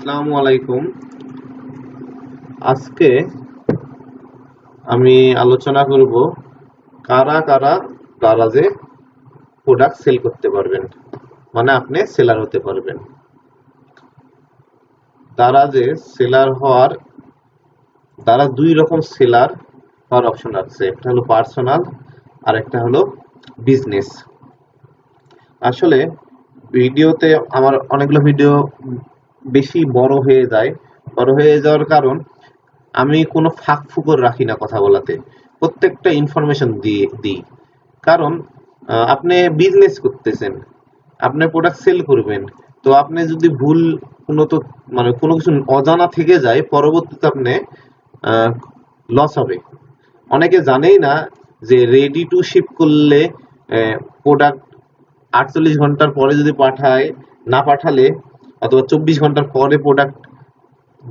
আসসালামু আলাইকুম। আজকে আমি আলোচনা করব কারা কারা দারাজে প্রোডাক্ট সেল করতে পারবেন মানে আপনি সেলার হতে পারবেন। দারাজে সেলার হওয়ার দ্বারা দুই রকম সেলার হওয়ার অপশন আছে। একটা হলো পার্সোনাল আর একটা হলো বিজনেস আসলে ভিডিওতে আমার অনেকগুলো ভিডিও বেশি বড় হয়ে যায়। বড় হয়ে যাওয়ার কারণ, আমি কোনো ফাঁক ফুকর রাখি না কথা বলাতে। প্রত্যেকটা ইনফরমেশন দিয়ে দিই। কারণ আপনি বিজনেস করতেছেন, আপনি প্রোডাক্ট সেল করবেন, তো আপনি যদি ভুল কোনো তো মানে কোনো কিছু অজানা থেকে যায়, পরবর্তীতে আপনি লস হবে। অনেকে জানেই না যে রেডি টু শিপ করলে প্রোডাক্ট আটচল্লিশ ঘণ্টার পরে যদি পাঠায়, না পাঠালে অথবা চব্বিশ ঘণ্টার পরে প্রোডাক্ট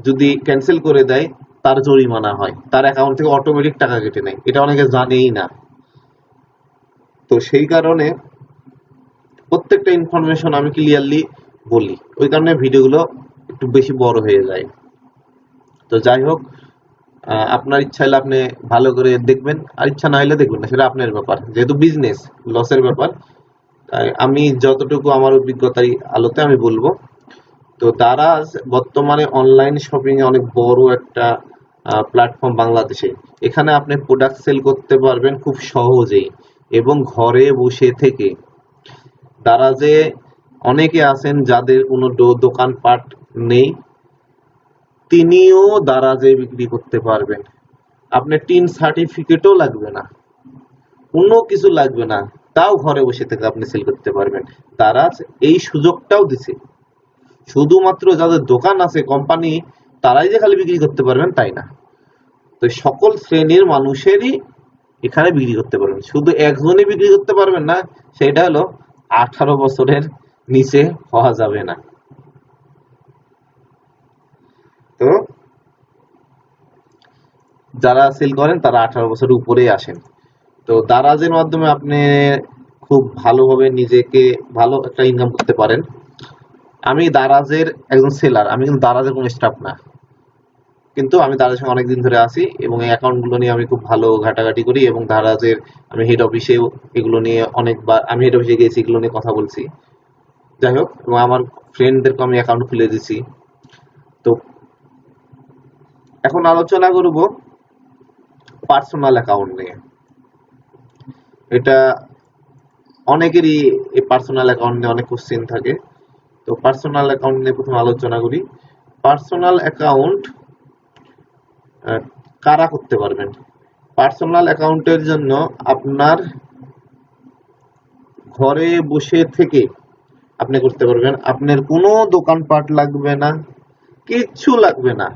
যদি ক্যান্সেল করে দেয়, তার জরিমানা হয়। তার অ্যাকাউন্ট থেকে অটোমেটিক টাকা কেটে নেয়। এটা অনেকে জানেই না। তো সেই কারণে প্রত্যেকটা ইনফরমেশন আমি ক্লিয়ারলি বলি। ওই কারণে ভিডিওগুলো একটু বেশি বড় হয়ে যায়। তো যাই হোক আপনার ইচ্ছা হলে আপনি ভালো করে দেখবেন। আর ইচ্ছা না হলে দেখবেন না, সেটা আপনার ব্যাপার। যেহেতু বিজনেস লসের ব্যাপার, তাই আমি যতটুকু আমার অভিজ্ঞতার আলোতে আমি বলব তো দারাজ বর্তমানে অনলাইন শপিং এ অনেক বড় একটা প্ল্যাটফর্ম বাংলাদেশে। এখানে আপনি প্রোডাক্ট সেল করতে পারবেন খুব সহজেই এবং ঘরে বসে থেকে। দারাজে অনেকে আছেন যাদের কোনো দোকানপাট নেই, তিনিও দারাজে বিক্রি করতে পারবেন। আপনার টিন সার্টিফিকেটও লাগবে না। কোনো কিছু লাগবে না। তাও ঘরে বসে থেকে আপনি সেল করতে পারবেন। দারাজ এই সুযোগটাও দিছে। শুধুমাত্র যাদের দোকান আছে কোম্পানি তারাই যে খালি বিক্রি করতে পারবেন তাই না? তো সকল শ্রেণির মানুষেরই এখানে বিক্রি করতে পারবেন। শুধু একজনই বিক্রি করতে পারবেন না, সেটা হলো আঠারো বছরের নিচে হওয়া যাবে না। তো যারা সেল করেন, তারা আঠারো বছরের উপরেই আসেন। তো দারাজের মাধ্যমে আপনি খুব ভালোভাবে নিজেকে ভালো একটা ইনকাম করতে পারেন। আমি দারাজের একজন সেলার আমি কিন্তু দারাজের কোনো স্টাফ না। কিন্তু আমি দারাজের সঙ্গে অনেকদিন ধরে আছি এবং এই অ্যাকাউন্টগুলো নিয়ে আমি খুব ভালো ঘাটাঘাটি করি এবং দারাজের আমি হেড অফিসেও এগুলো নিয়ে অনেকবার, আমি হেড অফিসে গিয়েছি, এগুলো নিয়ে কথা বলছি। যাই হোক, এবং আমার ফ্রেন্ডদেরকে আমি অ্যাকাউন্ট খুলে দিছি তো এখন আলোচনা করব পার্সোনাল অ্যাকাউন্ট নিয়ে। এটা অনেকেরই এই পার্সোনাল অ্যাকাউন্ট নিয়ে অনেক কোশ্চেন থাকে। তো পার্সোনাল অ্যাকাউন্ট নিয়ে প্রথমে আলোচনা করি। পার্সোনাল অ্যাকাউন্ট কারা করতে পারবেন? পার্সোনাল অ্যাকাউন্টের জন্য আপনার ঘরে বসে থেকে আপনি করতে পারবেন। আপনার কোনো দোকানপাট লাগবে না, কিচ্ছু লাগবে না।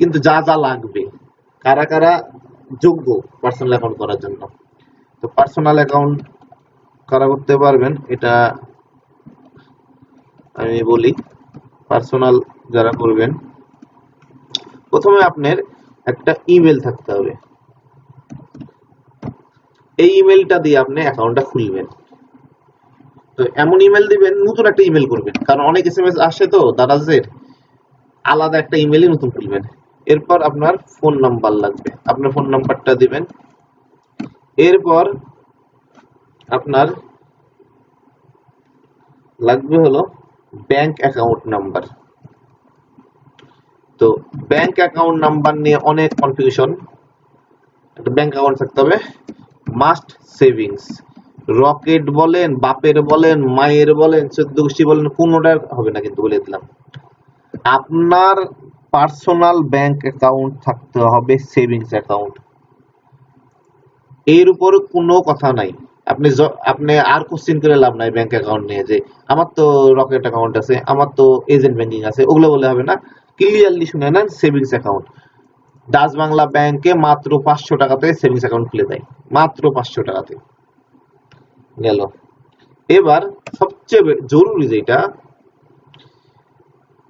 কিন্তু যা যা লাগবে, কারা কারা যোগ্য পার্সোনাল অ্যাকাউন্ট করার জন্য। তো পার্সোনাল অ্যাকাউন্ট কারা করতে পারবেন? এটা আমি বলি পার্সোনাল যারা করবেন, প্রথমে আপনার একটা ইমেল থাকতে হবে। এই ইমেলটা দিয়ে আপনি অ্যাকাউন্টটা খুলবেন। তো এমন ইমেল দিবেন, নতুন একটা ইমেল করবেন। কারণ অনেক এসএমএস আসে তো দারাজের আলাদা একটা ইমেলই নতুন খুলবেন। এরপর আপনার ফোন নাম্বার লাগবে। আপনার ফোন নাম্বারটা দিবেন। এরপর আপনার লাগবে হলো ব্যাংক অ্যাকাউন্ট নাম্বার তো ব্যাংক অ্যাকাউন্ট নাম্বার নিয়ে অনেক কনফিউশন একটা ব্যাংক অ্যাকাউন্ট থাকতে হবে। মাস্ট সেভিংস রকেট বলেন, বাপের বলেন, মায়ের বলেন, চোদ্দ গোষ্ঠী বলেন কোনোটার হবে না কিন্তু বলে দিলাম। আপনার পার্সোনাল ব্যাংক অ্যাকাউন্ট থাকতে হবে সেভিংস অ্যাকাউন্ট এর উপর কোনো কথা নাই। আপনি আপনি আর কোশ্চিন করে লাভ নাই ব্যাংক অ্যাকাউন্ট নিয়ে যে, আমার তো রকেট অ্যাকাউন্ট আছে, আমার তো এজেন্ট ব্যাংকিং আছে, ওগুলো বলে হবে না। ক্লিয়ারলি শুনে নেন সেভিংস অ্যাকাউন্ট ডাচ বাংলা ব্যাংকে মাত্র পাঁচশো টাকাতে সেভিংস অ্যাকাউন্ট খুলে দেয়। মাত্র পাঁচশো টাকাতে গেল। এবার সবচেয়ে জরুরি যেটা,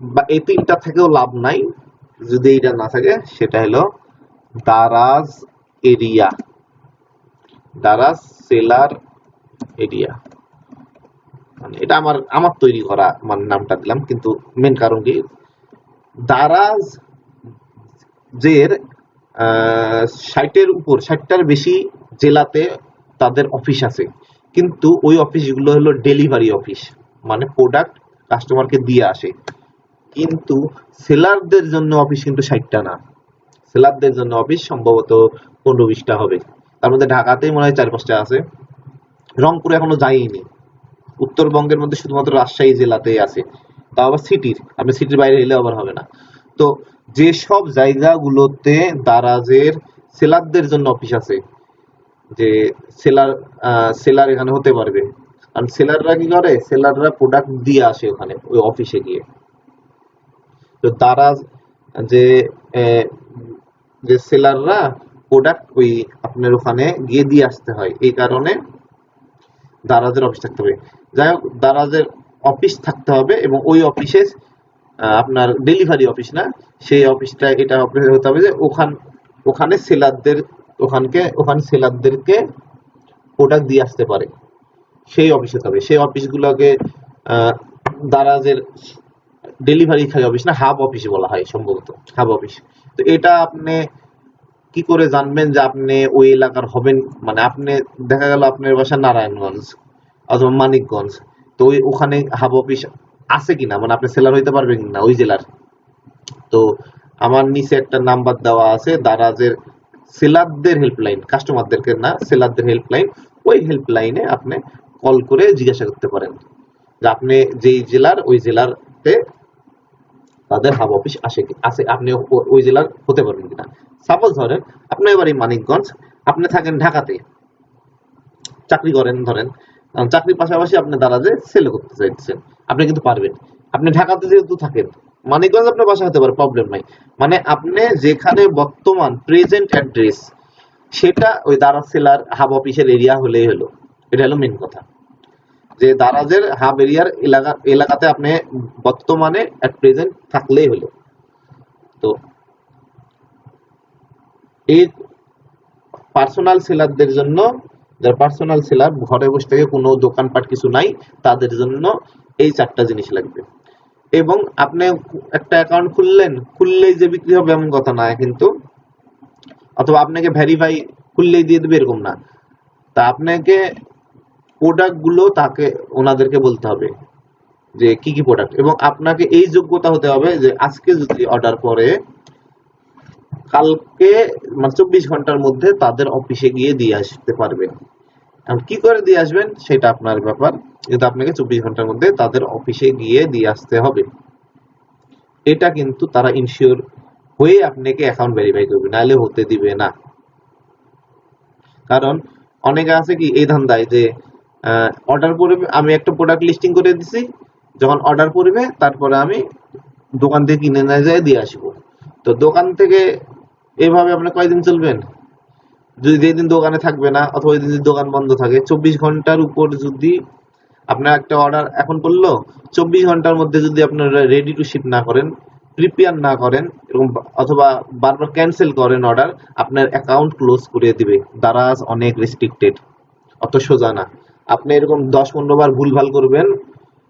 বা এই তিনটা থেকেও লাভ নাই, যদি এটা না থাকে, সেটা হলো Daraz area. Daraz seller area. মানে এটা আমার আমার তৈরি করা মানে নামটা দিলাম, কিন্তু মেন কারণ কি? দারাজ জের ষাটের উপর, ষাটটার বেশি জেলাতে তাদের অফিস আছে। কিন্তু ওই অফিসগুলো হলো ডেলিভারি অফিস মানে প্রোডাক্ট কাস্টমারকে দিয়ে আসে। কিন্তু সেলারদের জন্য অফিস কিন্তু ষাটটা না। সেলারদের জন্য অফিস সম্ভবত পনেরো বিশটা হবে। তার মধ্যে ঢাকাতেই মনে হয় চার পাঁচটা আছে। রংপুরে এখনও যাইনি। উত্তরবঙ্গের মধ্যে শুধুমাত্র রাজশাহী জেলাতেই আছে। তাও আবার সিটির। আপনি সিটির বাইরে এলে আবার হবে না। তো যেসব জায়গাগুলোতে দারাজের সেলারদের জন্য অফিস আছে, যে সেলার সেলার এখানে হতে পারবে। কারণ সেলাররা কি করে? সেলাররা প্রোডাক্ট দিয়ে আসে ওখানে, ওই অফিসে গিয়ে। তো দারাজ, যে যে সেলাররা প্রোডাক্ট ওই আপনার ওখানে গিয়ে দিয়ে আসতে হয়। এই কারণে দারাজের অফিস থাকতে হবে। যাই হোক, দারাজের অফিস থাকতে হবে এবং ওই অফিসে আপনার ডেলিভারি অফিস না, সেই অফিসটা এটা অফিস হতে হবে যে ওখান, ওখানে সেলারদের ওখানকে, ওখানে সেলারদেরকে প্রোডাক্ট দিয়ে আসতে পারে। সেই অফিসে হবে। সেই অফিসগুলোকে দারাজের ডেলিভারি খাই অফিস না হাব অফিস বলা হয় সম্ভবত হাব অফিস তো এটা আপনি কি করে জানবেন যে আপনি ওই এলাকার হবেন? মানে আপনি, দেখা গেল আপনার বাসা নারায়ণগঞ্জ অথবা মানিকগঞ্জ। তো ওই ওখানে হাব অফিস আছে কিনা? মানে আপনি সেলার হইতে পারবেন কিনা ওই জেলার? তো আমার নিচে একটা নাম্বার দেওয়া আছে, দারাজের সেলারদের হেল্পলাইন কাস্টমারদেরকে না সেলারদের হেল্পলাইন ওই হেল্পলাইনে আপনি কল করে জিজ্ঞাসা করতে পারেন। যে আপনি যেই জেলার, ওই জেলাতে তাদের হাব অফিস আসে কি আছে আপনি ওই জেলার হতে পারবেন কিনা। সাপোজ ধরেন, আপনি এবারে মানিকগঞ্জ, আপনি থাকেন ঢাকাতে। চাকরি করেন, ধরেন। চাকরির পাশাপাশি আপনি দারাজে সেল করতে চাইছেন আপনি কিন্তু পারবেন। আপনি ঢাকাতে যেহেতু থাকেন, মানিকগঞ্জ আপনার বাসা হতে পারে প্রবলেম নাই। মানে আপনি যেখানে বর্তমান প্রেজেন্ট অ্যাড্রেস সেটা ওই দারাজ সেলার হাব অফিসের এরিয়া হলেই হলো। এটা হলো মেন কথা। যে দারাজের হাব এরিয়ার এলাকা, এলাকাতে আপনি বর্তমানে অ্যাট প্রেজেন্ট থাকলেই হলো। তো এই পার্সোনাল সেলারদের জন্য, যারা পার্সোনাল সেলার ঘরে বসে থেকে কোনো দোকানপাট কিছু নাই, তাদের জন্য এই চারটা জিনিস লাগবে। এবং আপনি একটা অ্যাকাউন্ট খুললেন, খুললেই যে বিক্রি হবে এমন কথা না, কিন্তু অথবা আপনাকে ভেরিফাই খুললেই দিয়ে দেবে এরকম না। তা আপনাকে প্রোডাক্টগুলো তাকে, ওনাদেরকে বলতে হবে যে কি কি প্রোডাক্ট। এবং আপনাকে এই যোগ্যতা হতে হবে যে আজকে যদি অর্ডার করে, কালকে মানে চব্বিশ ঘণ্টার মধ্যে তাদের অফিসে গিয়ে দিয়ে আসতে পারবেন। এখন কি করে দিয়ে আসবেন সেটা আপনার ব্যাপার। কিন্তু আপনাকে চব্বিশ ঘণ্টার মধ্যে তাদের অফিসে গিয়ে দিয়ে আসতে হবে। এটা কিন্তু তারা ইনশিওর হয়ে আপনাকে অ্যাকাউন্ট ভেরিফাই করবে, নাহলে হতে দিবে না। কারণ অনেকে আছে কি, এই ধান্দায় যে অর্ডার করবে আমি একটা প্রোডাক্ট লিস্টিং করে দিছি। যখন অর্ডার করবে তারপরে আমি দোকান থেকে কিনে নিয়ে যায় দিয়ে আসব। তো দোকান থেকে এভাবে আপনি কয়দিন চলবেন যদি যেদিন দোকানে থাকবে না, অথবা ওই দিন যদি দোকান বন্ধ থাকে, চব্বিশ ঘণ্টার উপর যদি আপনার একটা অর্ডার এখন করল, চব্বিশ ঘণ্টার মধ্যে যদি আপনারা রেডি টু শিপ না করেন প্রিপেয়ার না করেন এরকম অথবা বারবার ক্যান্সেল করেন অর্ডার আপনার অ্যাকাউন্ট ক্লোজ করে দিবে। দারাজ অনেক রেস্ট্রিক্টেড অত সোজা না। আপনি এরকম দশ পনেরো বার ভুলভাল করবেন,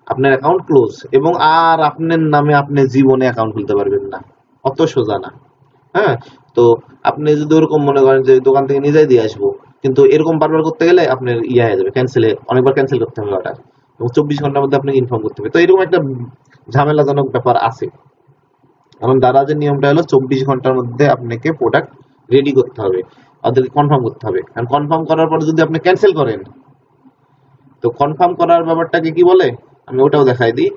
আপনার অ্যাকাউন্ট ক্লোজ এবং আর আপনার নামে আপনি জীবনে অ্যাকাউন্ট খুলতে পারবেন না। অত সোজা না। হ্যাঁ? তো আপনি যদি ওরকম মনে করেন যে দোকান থেকে নিজেই দিয়ে আসব, কিন্তু এরকম বারবার করতে গেলে আপনার ইয়ে হয়ে যাবে ক্যান্সেলে অনেকবার ক্যান্সেল করতে হবে অর্ডার এবং চব্বিশ ঘণ্টার মধ্যে আপনাকে ইনফর্ম করতে হবে। তো এরকম একটা ঝামেলাজনক ব্যাপার আছে। কারণ দারাজের নিয়মটা হলো, চব্বিশ ঘণ্টার মধ্যে আপনাকে প্রোডাক্ট রেডি করতে হবে ওদেরকে কনফার্ম করতে হবে। কারণ কনফার্ম করার পর যদি আপনি ক্যান্সেল করেন তো কনফার্ম করার ব্যাপারটাকে কি বলে? আমি ওটাও দেখাই দিই।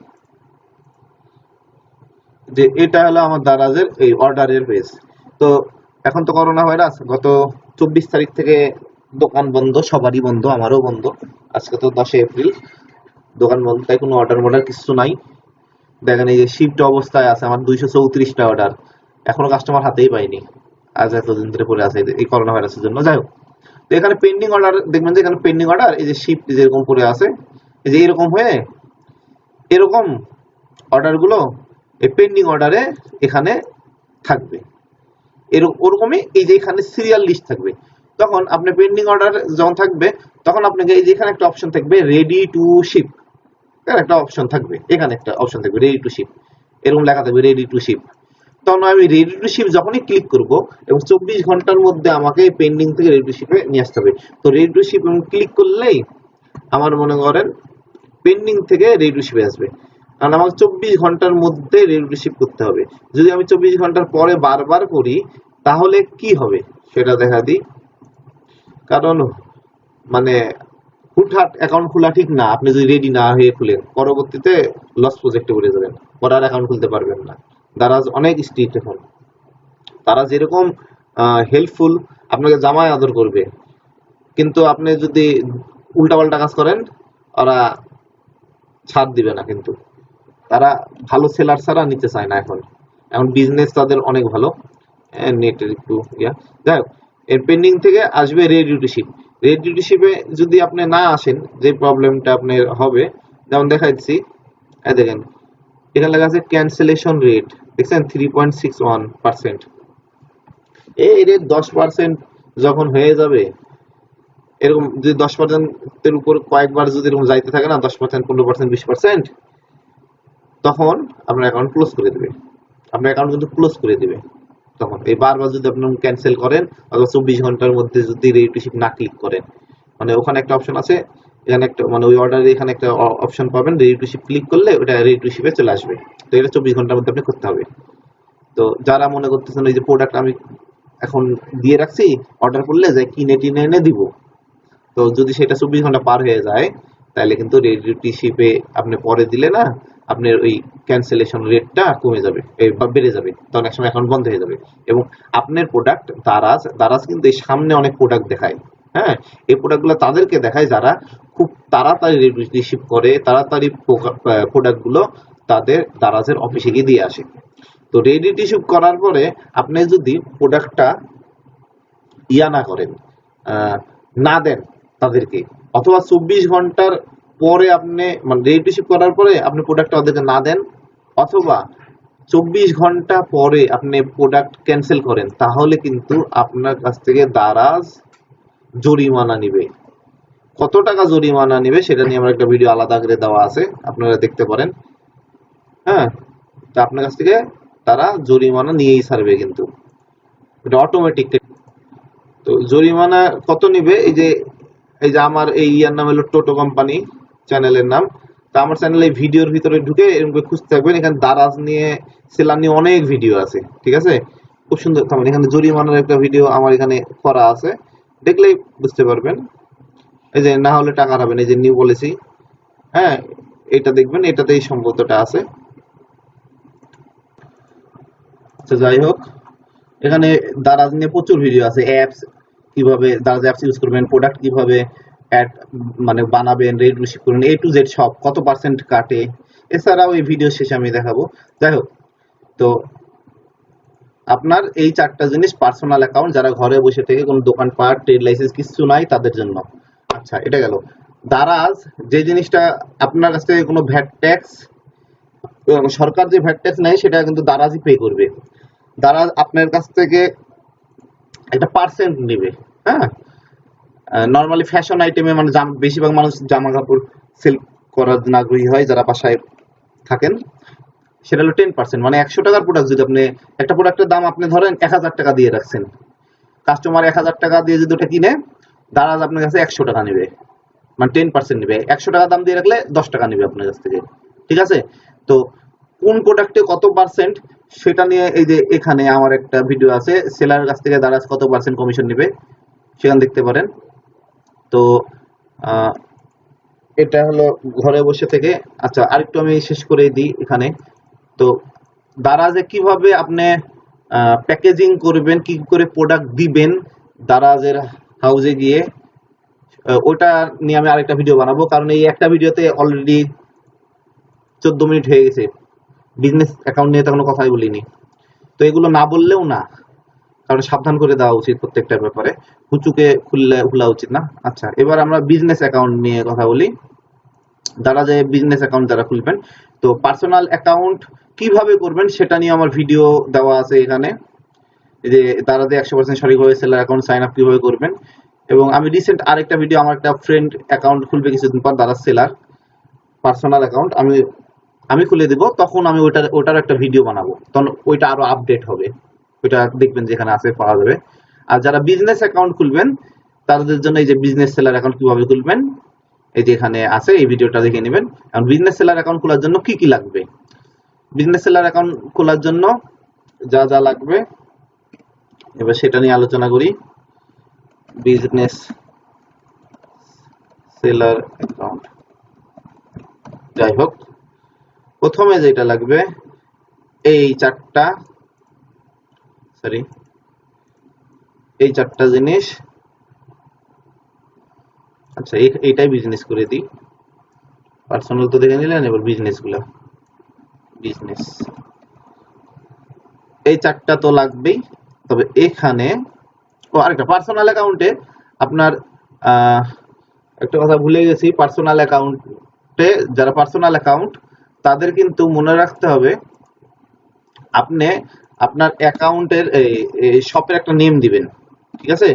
যে এটা হলো আমার দারাজের এই অর্ডারের পেজ তো এখন তো করোনা ভাইরাস গত চব্বিশ তারিখ থেকে দোকান বন্ধ, সবারই বন্ধ, আমারও বন্ধ। আজকে তো দশই এপ্রিল, দোকান বন্ধ, তাই কোনো অর্ডার মর্ডার কিছু নাই। দেখেন এই যে শিফট অবস্থায় আছে, আমার দুইশো চৌত্রিশটা অর্ডার এখনও কাস্টমার হাতেই পাইনি। আজ এতদিন ধরে পড়ে আছে এই- এই করোনা ভাইরাসের জন্য। যাই হোক। তো এখানে পেন্ডিং অর্ডার দেখবেন যে এখানে পেন্ডিং অর্ডার এই যে শিফট যেরকম পড়ে আছে, এই যে এরকম হয়ে এরকম অর্ডারগুলো এই পেন্ডিং অর্ডারে এখানে থাকবে। এরকম ওরকমই এই যে এখানে সিরিয়াল লিস্ট থাকবে। তখন আপনি পেন্ডিং অর্ডার যখন থাকবে, তখন আপনাকে এই যে এখানে একটা অপশন থাকবে রেডি টু শিপ একটা অপশন থাকবে, এখানে একটা অপশন থাকবে রেডি টু শিপ এরকম লেখা থাকবে রেডি টু শিপ তখন আমি রেডি টু শিপ যখনই ক্লিক করব, এবং চব্বিশ ঘণ্টার মধ্যে আমাকে পেন্ডিং থেকে রেডি টু শিপে নিয়ে আসতে হবে। তো রেডি টু শিপ ক্লিক করলেই আমার মনে করেন পেন্ডিং থেকে রেডি টু শিপে আসবে। কারণ আমাকে চব্বিশ ঘণ্টার মধ্যে রেডি টু শিপ করতে হবে। যদি আমি চব্বিশ ঘণ্টার পরে বারবার করি, তাহলে কি হবে? সেটা দেখা দিই। কারণ মানে হুটহাট অ্যাকাউন্ট খোলা ঠিক না। আপনি যদি রেডি না হয়ে খুলেন, পরবর্তীতে লস প্রজেক্টে পড়ে যাবেন। পরে আর অ্যাকাউন্ট খুলতে পারবেন না। দারাজ অনেক এখন। তারা যেরকম হেল্পফুল আপনাকে জামায় আদর করবে। কিন্তু আপনি যদি উল্টাপাল্টা কাজ করেন, ওরা ছাড় দিবে না কিন্তু। তারা ভালো সেলার ছাড়া নিতে চায় না এখন। এখন বিজনেস তাদের অনেক ভালো। নেটের একটু ইয়া। যাই হোক, এর পেন্ডিং থেকে আসবে ready to ship ready to শিপে যদি আপনি না আসেন, যে প্রবলেমটা আপনার হবে, যেমন দেখাচ্ছি দেখেন, এখানে লেখা আছে ক্যান্সেলেশন রেট দেখছেন three point six one percent এই রেট দশ পার্সেন্ট যখন হয়ে যাবে, এরকম যদি দশ পার্সেন্টের উপর কয়েকবার যদি এরকম যাইতে থাকে না, দশ পার্সেন্ট পনেরো পার্সেন্ট বিশ পার্সেন্ট তখন আপনার অ্যাকাউন্ট ক্লোজ করে দেবে। আপনার অ্যাকাউন্ট কিন্তু ক্লোজ করে দেবে তখন। এই বারবার যদি আপনি ক্যান্সেল করেন, অথবা চব্বিশ ঘণ্টার মধ্যে যদি রেজিস্ট্রেশন না ক্লিক করেন। মানে ওখানে একটা অপশন আছে এখানে একটা মানে ওই অর্ডারে এখানে একটা অপশন পাবেন রেডি টু শিপ ক্লিক করলে ওটা রেডি টু শিপে চলে আসবে। তো এটা চব্বিশ ঘণ্টার মধ্যে আপনি করতে হবে। তো যারা মনে করতেছেন এই যে প্রোডাক্ট আমি এখন দিয়ে রাখছি অর্ডার করলে যে কিনে টিনে এনে দিব। তো যদি সেটা চব্বিশ ঘণ্টা পার হয়ে যায়, তাহলে কিন্তু রেডি শিপে আপনি পরে দিলে না, আপনার ওই ক্যান্সেলেশন রেটটা কমে যাবে বা বেড়ে যাবে। তখন একসময় অ্যাকাউন্ট বন্ধ হয়ে যাবে। এবং আপনার প্রোডাক্ট দারাজ দারাজ কিন্তু এই সামনে অনেক প্রোডাক্ট দেখায়। হ্যাঁ এই প্রোডাক্টগুলো তাদেরকে দেখায় যারা খুব তাড়াতাড়ি রিসিভ করে, তাড়াতাড়ি প্রোডাক্টগুলো তাদের দারাজের অফিসে গিয়ে দিয়ে আসে। তো রেডি রিসিভ করার পরে আপনি যদি প্রোডাক্টটা ইয়া না করেন না দেন তাদেরকে, অথবা চব্বিশ ঘণ্টার পরে আপনি মানে রেডি রিসিভ করার পরে আপনি প্রোডাক্টটা ওদেরকে না দেন, অথবা চব্বিশ ঘণ্টা পরে আপনি প্রোডাক্ট ক্যান্সেল করেন, তাহলে কিন্তু আপনার কাছ থেকে দারাজ জরিমানা নিবে। কত টাকা জরিমানা নিবে সেটা নিয়ে আমার একটা ভিডিও আলাদা করে দেওয়া আছে, আপনারা দেখতে পারেন। হ্যাঁ তা আপনার কাছ থেকে তারা জরিমানা নিয়েই ছাড়বে কিন্তু। এটা অটোমেটিক তো। জরিমানা কত নিবে? এই যে এই যে আমার এই ইয়ার নাম হলো টোটো কোম্পানি চ্যানেলের নাম। তা আমার চ্যানেলে ভিডিওর ভিতরে ঢুকে এরকম খুঁজতে থাকবেন। এখানে দারাজ নিয়ে সেলার নিয়ে অনেক ভিডিও আছে, ঠিক আছে? খুব সুন্দর। থাকবেন এখানে জরিমানার একটা ভিডিও আমার এখানে করা আছে। দেখলেই বুঝতে পারবেন। এই যে না হলে টাকা পাবেন এই যে নিউ পলিসি হ্যাঁ এটা দেখবেন, এটাতেই সম্ভবতটা আছে। আচ্ছা যাই হোক, এখানে দারাজ নিয়ে প্রচুর ভিডিও আছে অ্যাপস কীভাবে দারাজ অ্যাপস ইউজ করবেন প্রোডাক্ট কীভাবে অ্যাড মানে বানাবেন রেড রিসিভ করবেন এ টু জেড সব, কত পার্সেন্ট কাটে, এছাড়াও এই ভিডিও শেষে আমি দেখাবো। যাই হোক, তো আপনার এই চারটা জিনিস পার্সোনাল অ্যাকাউন্ট যারা ঘরে বসে থেকে কোনো দোকানপাট ট্রেড লাইসেন্স কিছু নাই, তাদের জন্য। আচ্ছা এটা গেল। দারাজ, যে জিনিসটা আপনার কাছ থেকে কোনো ভ্যাট ট্যাক্স সরকার যে ভ্যাট ট্যাক্স নেয়, সেটা কিন্তু দারাজই পে করবে। দারাজ আপনার কাছ থেকে একটা পার্সেন্ট নেবে হ্যাঁ? নর্মালি ফ্যাশন আইটেমে মানে বেশিরভাগ মানুষ জামা কাপড় সেল করার আগ্রহী হয়, যারা বাসায় থাকেন। সেটা হলো টেন পার্সেন্ট মানে একশো টাকার প্রোডাক্ট যদি আপনি, একটা প্রোডাক্টের দাম আপনি ধরেন এক হাজার টাকা দিয়ে রাখছেন। কাস্টমার এক হাজার টাকা দিয়ে যদি ওটা কিনে, দারাজ আপনার কাছে একশো টাকা নেবে মানে টেন পার্সেন্ট নেবে। একশো টাকা দাম দিয়ে রাখলে দশ টাকা নেবে আপনার কাছ থেকে। ঠিক আছে? তো কোন প্রোডাক্টে কত পার্সেন্ট সেটা নিয়ে এই যে এখানে আমার একটা ভিডিও আছে সেলারের কাছ থেকে দারাজ কত পার্সেন্ট কমিশন নেবে, সেখানে দেখতে পারেন। তো এটা হলো ঘরে বসে থেকে আচ্ছা আরেকটু আমি শেষ করে দিই এখানে। তো দারাজে কীভাবে আপনি প্যাকেজিং করবেন, কি করে প্রোডাক্ট দিবেন দারাজের হাউজে গিয়ে ওটা নিয়ে আমি আরেকটা ভিডিও বানাবো। কারণ এই একটা ভিডিওতে অলরেডি চোদ্দ মিনিট হয়ে গেছে। বিজনেস অ্যাকাউন্ট নিয়ে তো কোনো কথাই বলিনি। তো এগুলো না বললেও না। কারণ সাবধান করে দেওয়া উচিত প্রত্যেকটা ব্যাপারে। হুচুকে খুললে খোলা উচিত না। আচ্ছা এবার আমরা বিজনেস অ্যাকাউন্ট নিয়ে কথা বলি। যারা যে বিজনেস অ্যাকাউন্ট যারা খুলবেন, তো পার্সোনাল অ্যাকাউন্ট কীভাবে করবেন সেটা নিয়ে আমার ভিডিও দেওয়া আছে এখানে। যে তারা যে একশো পার্সেন্ট সঠিকভাবে সেলার অ্যাকাউন্ট সাইন আপ কীভাবে করবেন। এবং আমি রিসেন্ট আরেকটা ভিডিও আমার একটা ফ্রেন্ড অ্যাকাউন্ট খুলবে কিছুদিন পর দাদা সেলার পার্সোনাল অ্যাকাউন্ট আমি আমি খুলে দিব, তখন আমি ওইটার, ওটার একটা ভিডিও বানাবো। তখন ওইটা আরও আপডেট হবে। ওইটা দেখবেন যেখানে আছে, পাওয়া যাবে। আর যারা বিজনেস অ্যাকাউন্ট খুলবেন, তাদের জন্য এই যে বিজনেস সেলার অ্যাকাউন্ট কীভাবে খুলবেন, এই যে এখানে আছে, এই ভিডিওটা দেখে নেবেন। এখন বিজনেস সেলার অ্যাকাউন্ট খোলার জন্য কি কি লাগবে? বিজনেস সেলার অ্যাকাউন্ট খোলার জন্য যা যা লাগবে, এবার সেটা নিয়ে আলোচনা করি। বিজনেস সেলার অ্যাকাউন্ট যাই হোক, প্রথমে যেটা লাগবে, এই চারটা সরি এই চারটা জিনিস আচ্ছা এই- এইটাই বিজনেস করে দিই। পার্সোনাল তো দেখে নিলেন, এবার বিজনেসগুলো। বিজনেস এই চারটা তো লাগবেই। তবে এখানে, ও, আরেকটা পার্সোনাল অ্যাকাউন্টে আপনার একটা কথা ভুলে গেছি পার্সোনাল অ্যাকাউন্টে যারা পার্সোনাল অ্যাকাউন্ট তাদের কিন্তু মনে রাখতে হবে, আপনি আপনার অ্যাকাউন্টের এই শপের একটা নেম দিবেন, ঠিক আছে?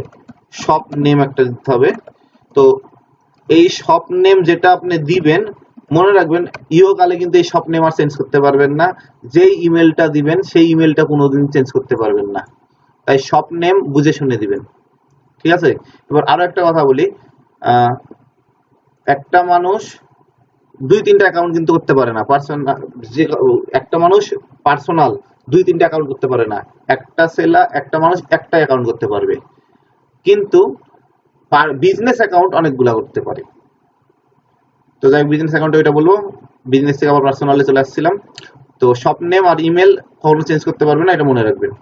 শপ নেম একটা দিতে হবে। তো এই শপ নেম যেটা আপনি দিবেন মনে রাখবেন, ইহকালে কিন্তু এই শপ নেম আর চেঞ্জ করতে পারবেন না। যেই ইমেলটা দিবেন, সেই ইমেলটা কোনোদিন চেঞ্জ করতে পারবেন না। তাই সব নেম বুঝে শুনে দিবেন। ঠিক আছে? এবার আরও একটা কথা বলি। একটা মানুষ দুই তিনটা অ্যাকাউন্ট কিন্তু করতে পারে না। পার্সোনাল যে, একটা মানুষ পার্সোনাল দুই তিনটা অ্যাকাউন্ট করতে পারে না। একটা সেলা একটা মানুষ একটা অ্যাকাউন্ট করতে পারবে। কিন্তু বিজনেস অ্যাকাউন্ট অনেকগুলা করতে পারে। তো যাই বিজনেস অ্যাকাউন্টে ওইটা বলব। বিজনেস থেকে আবার পার্সোনালে চলে আসছিলাম। তো শপ নেম আর ইমেল কখনো চেঞ্জ করতে পারবে না এটা মনে রাখবেন।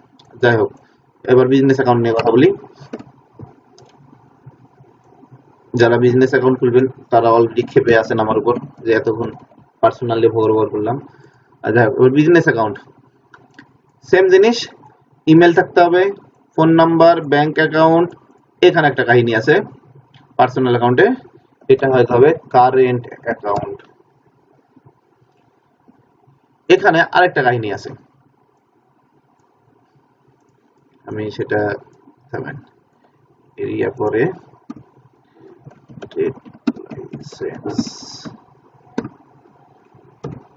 যাই হোক এবার বিজনেস অ্যাকাউন্ট নিয়ে কথা বলি। যারা বিজনেস অ্যাকাউন্ট খুলবেন তারা অলরেডি খেপে আছেন আমার উপর যে এতক্ষণ পার্সোনালি ভোর ভোর করলাম। যাই হোক, বিজনেস অ্যাকাউন্ট সেম জিনিস ইমেল থাকতে হবে ফোন নাম্বার ব্যাংক অ্যাকাউন্ট এখানে একটা কাহিনী আছে পার্সোনাল অ্যাকাউন্টে এটা হয়তো হবে কারেন্ট অ্যাকাউন্ট এখানে আরেকটা কাহিনী আছে। আমি সেটা থামেন। এরিয়া পরে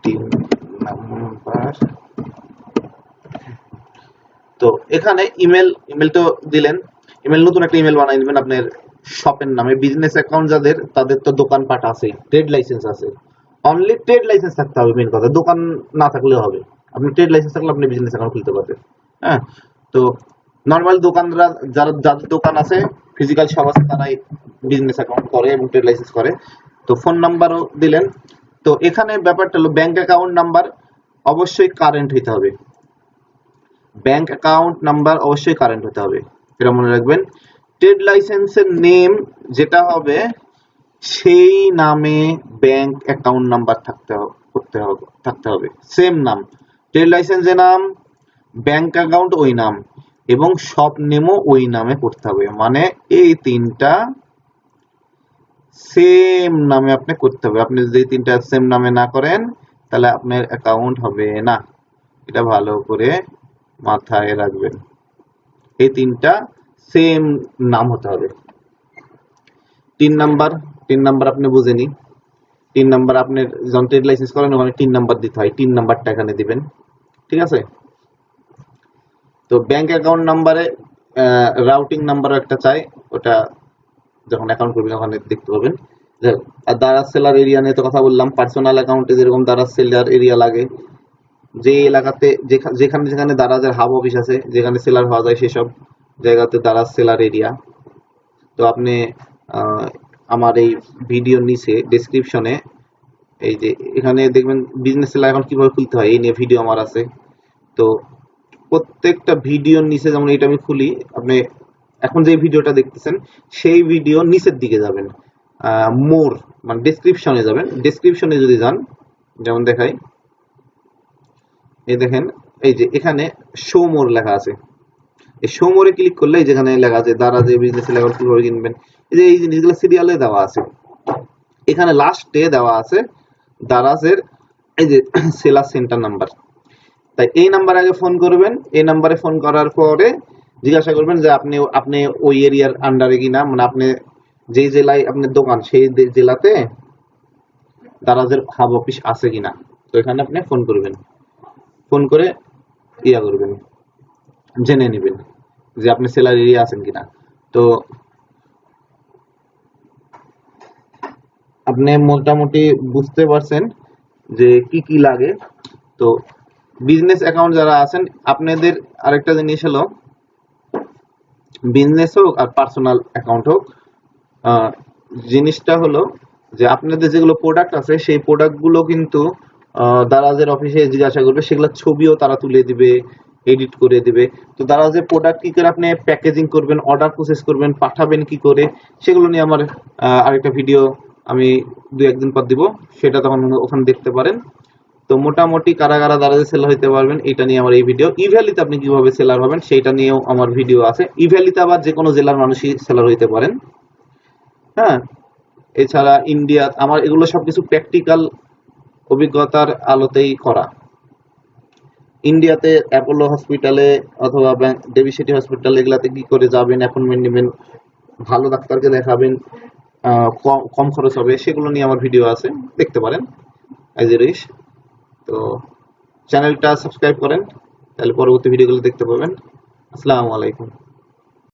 তিন নাম্বার। তো এখানে ইমেল ইমেল তো দিলেন। ইমেল নতুন একটা ইমেল বানাই দিবেন আপনার শপের নামে বিজনেস অ্যাকাউন্ট যাদের, তাদের তো দোকানপাট আছে ট্রেড লাইসেন্স আছে। অনলি ট্রেড লাইসেন্স থাকতে হবে মেন কথা, দোকান না থাকলেও হবে। আপনি ট্রেড লাইসেন্স থাকলে আপনি বিজনেস অ্যাকাউন্ট খুলতে পারবেন হ্যাঁ? তো নর্মাল দোকানরা, যারা, যাদের দোকান আছে ফিজিক্যাল সব আছে, তারাই বিজনেস অ্যাকাউন্ট করে এবং ট্রেড লাইসেন্স করে। তো ফোন নাম্বারও দিলেন। তো এখানে ব্যাপারটা হলো ব্যাংক অ্যাকাউন্ট নাম্বার অবশ্যই কারেন্ট হইতে হবে। ব্যাংক অ্যাকাউন্ট নাম্বার অবশ্যই কারেন্ট হতে হবে। এটা মনে রাখবেন। ট্রেড লাইসেন্সের নেম যেটা হবে, সেই নামে ব্যাংক অ্যাকাউন্ট নাম্বার থাকতে করতে হবে, থাকতে হবে। সেম নাম। ট্রেড লাইসেন্সের নাম ব্যাংক অ্যাকাউন্ট ওই নাম, এবং শপ নেমও ওই নামে করতে হবে। মানে এই তিনটা সেম নামে আপনি করতে হবে। আপনি যদি তিনটা সেম নামে না করেন, তাহলে আপনার অ্যাকাউন্ট হবে না। এটা ভালো করে মাথায় রাখবেন। এই তিনটা সেম নাম হতে হবে। তিন নাম্বার তিন নাম্বার আপনি বুঝেনি তিন নাম্বার আপনি যখন ট্রেড লাইসেন্স করেন, ওখানে তিন নাম্বার দিতে হয়। তিন নাম্বারটা এখানে দিবেন। ঠিক আছে? তো ব্যাংক অ্যাকাউন্ট নাম্বারে রাউটিং নাম্বার একটা চাই। ওটা যখন অ্যাকাউন্ট করবেন, ওখানে দেখতে পাবেন। আর দারাজ সেলার এরিয়া নিয়ে তো কথা বললাম। পার্সোনাল অ্যাকাউন্টে যেরকম দারাজ সেলার এরিয়া লাগে, যে এলাকাতে, যেখা- যেখানে যেখানে দারাজের হাব অফিস আছে, যেখানে সেলার হওয়া যায় সেসব। জায়গাতে দারাজ সেলার এরিয়া তো আপনি আমার এই ভিডিও নিচে ডেসক্রিপশনে এই যে এখানে দেখবেন বিজনেস সেলার এখন কীভাবে খুলতে হয়, এই নিয়ে ভিডিও আমার আছে। তো প্রত্যেকটা ভিডিওর নিচে যেমন এটা আমি খুলি, আপনি এখন যে ভিডিওটা দেখতেছেন, সেই ভিডিও নিচের দিকে যাবেন। মোর মানে ডেসক্রিপশনে যাবেন। ডেসক্রিপশনে যদি যান, যেমন দেখাই, এই দেখেন, এই যে এখানে শো মোর লেখা আছে। এই শো মোরে ক্লিক করলে যেখানে লেখা আছে দ্বারা যে বিজনেস লেখা কীভাবে কিনবেন। এই যে এই জিনিসগুলো সিরিয়ালে দেওয়া আছে। এখানে লাস্টে দেওয়া আছে দারাজের, এই যে সেলার সেন্টার নাম্বার তাই এই নাম্বার আগে ফোন করবেন। এই নাম্বারে ফোন করার পরে জিজ্ঞাসা করবেন যে আপনি আপনি ওই এরিয়ার আন্ডারে কিনা মানে আপনি যে জেলায় আপনার দোকান, সেই জেলাতে দারাজের হাব অফিস আছে কিনা। তো এখানে আপনি ফোন করবেন। ফোন করে ইয়া করবেন। জেনে নেবেন যে আপনি সেলার এরিয়া আছেন কিনা। তো আপনি মোটামুটি বুঝতে পারছেন যে কি কি লাগে। তো বিজনেস অ্যাকাউন্ট যারা আছেন, আপনাদের আরেকটা জিনিস হলো বিজনেস হোক আর পার্সোনাল অ্যাকাউন্ট হোক জিনিসটা হলো যে আপনাদের যেগুলো প্রোডাক্ট আছে, সেই প্রোডাক্টগুলো কিন্তু দারাজের অফিসে জিজ্ঞাসা করবে, সেগুলো ছবিও তারা তুলে দিবে। এডিট করে দেবে। তো তারা যে প্রোডাক্ট কি করে আপনি প্যাকেজিং করবেন অর্ডার প্রসেস করবেন, পাঠাবেন কি করে, সেগুলো নিয়ে আমার আরেকটা ভিডিও আমি দু একদিন পর দিব। সেটা তখন ওখানে দেখতে পারেন। তো মোটামুটি কারা কারা দারাজে সেলার হইতে পারবেন, এটা নিয়ে আমার এই ভিডিও ইভ্যালিতে আপনি কীভাবে সেলার হবেন সেইটা নিয়েও আমার ভিডিও আছে। ইভ্যালিতে আবার যে কোনো জেলার মানুষই সেলার হইতে পারেন। হ্যাঁ? এছাড়া ইন্ডিয়া আমার এগুলো সবকিছু প্র্যাকটিক্যাল অভিজ্ঞতার আলোতেই করা। ইন্ডিয়াতে অ্যাপোলো হসপিটালে অথবা ডেভি সিটি হসপিটালে এগুলাতে কি করে যাবেন অ্যাপয়েন্টমেন্ট নেবেন, ভালো ডাক্তারকে দেখাবেন কম কম খরচ হবে, সেগুলো নিয়ে আমার ভিডিও আছে, দেখতে পারেন অ্যাজ এ রিস তো চ্যানেলটা সাবস্ক্রাইব করেন, তাহলে পরবর্তী ভিডিওগুলো দেখতে পাবেন। আসসালামু আলাইকুম।